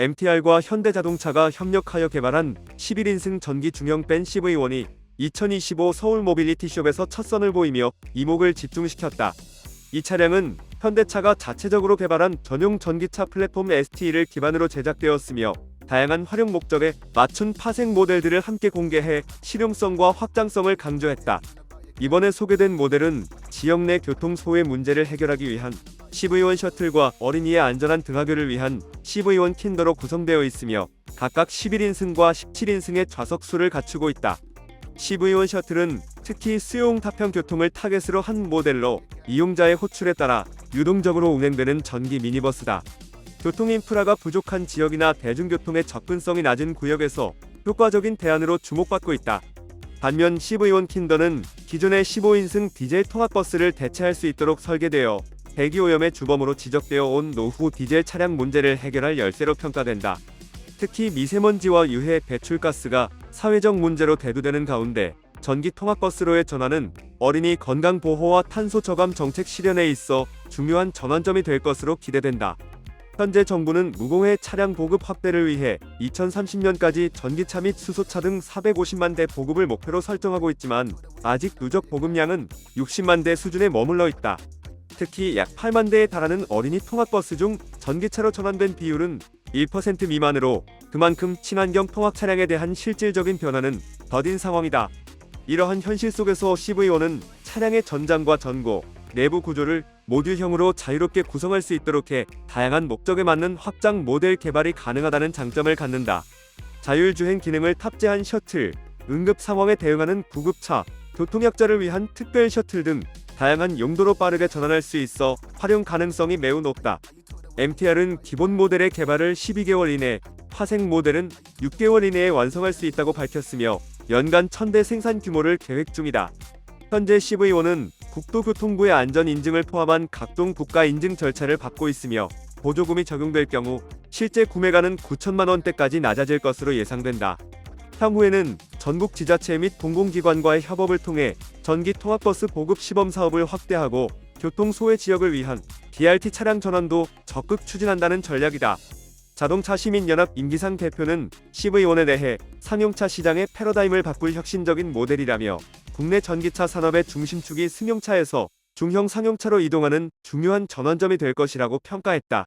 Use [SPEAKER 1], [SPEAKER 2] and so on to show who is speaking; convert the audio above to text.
[SPEAKER 1] MTR과 현대자동차가 협력하여 개발한 11인승 전기 중형 밴 CV1이 2025 서울 모빌리티 쇼에서 첫 선을 보이며 이목을 집중시켰다. 이 차량은 현대차가 자체적으로 개발한 전용 전기차 플랫폼 ST를 기반으로 제작되었으며 다양한 활용 목적에 맞춘 파생 모델들을 함께 공개해 실용성과 확장성을 강조했다. 이번에 소개된 모델은 지역 내 교통 소외 문제를 해결하기 위한 CV1 셔틀과 어린이의 안전한 등하교를 위한 CV1 킨더로 구성되어 있으며 각각 11인승과 17인승의 좌석 수를 갖추고 있다. CV1 셔틀은 특히 수용 타평 교통을 타겟으로 한 모델로 이용자의 호출에 따라 유동적으로 운행되는 전기 미니버스다. 교통 인프라가 부족한 지역이나 대중교통의 접근성이 낮은 구역에서 효과적인 대안으로 주목받고 있다. 반면 CV1 킨더는 기존의 15인승 디젤 통합버스를 대체할 수 있도록 설계되어 대기 오염의 주범으로 지적되어 온 노후 디젤 차량 문제를 해결할 열쇠로 평가된다. 특히 미세먼지와 유해 배출가스가 사회적 문제로 대두되는 가운데 전기 통합버스로의 전환은 어린이 건강 보호와 탄소 저감 정책 실현에 있어 중요한 전환점이 될 것으로 기대된다. 현재 정부는 무공해 차량 보급 확대를 위해 2030년까지 전기차 및 수소차 등 450만 대 보급을 목표로 설정하고 있지만 아직 누적 보급량은 60만 대 수준에 머물러 있다. 특히 약 8만 대에 달하는 어린이 통학버스 중 전기차로 전환된 비율은 1% 미만으로 그만큼 친환경 통학 차량에 대한 실질적인 변화는 더딘 상황이다. 이러한 현실 속에서 CV1은 차량의 전장과 전고, 내부 구조를 모듈형으로 자유롭게 구성할 수 있도록 해 다양한 목적에 맞는 확장 모델 개발이 가능하다는 장점을 갖는다. 자율주행 기능을 탑재한 셔틀, 응급 상황에 대응하는 구급차, 교통약자를 위한 특별 셔틀 등 다양한 용도로 빠르게 전환할 수 있어 활용 가능성이 매우 높다. MTR은 기본 모델의 개발을 12개월 이내, 파생 모델은 6개월 이내에 완성할 수 있다고 밝혔으며 연간 1000대 생산 규모를 계획 중이다. 현재 CV1은 국토교통부의 안전 인증을 포함한 각종 국가 인증 절차를 받고 있으며 보조금이 적용될 경우 실제 구매가는 9천만 원대까지 낮아질 것으로 예상된다. 향후에는 전국 지자체 및 공공기관과의 협업을 통해 전기 통합버스 보급 시범 사업을 확대하고 교통 소외 지역을 위한 BRT 차량 전환도 적극 추진한다는 전략이다. 자동차 시민연합 임기상 대표는 CV1에 대해 상용차 시장의 패러다임을 바꿀 혁신적인 모델이라며 국내 전기차 산업의 중심축이 승용차에서 중형 상용차로 이동하는 중요한 전환점이 될 것이라고 평가했다.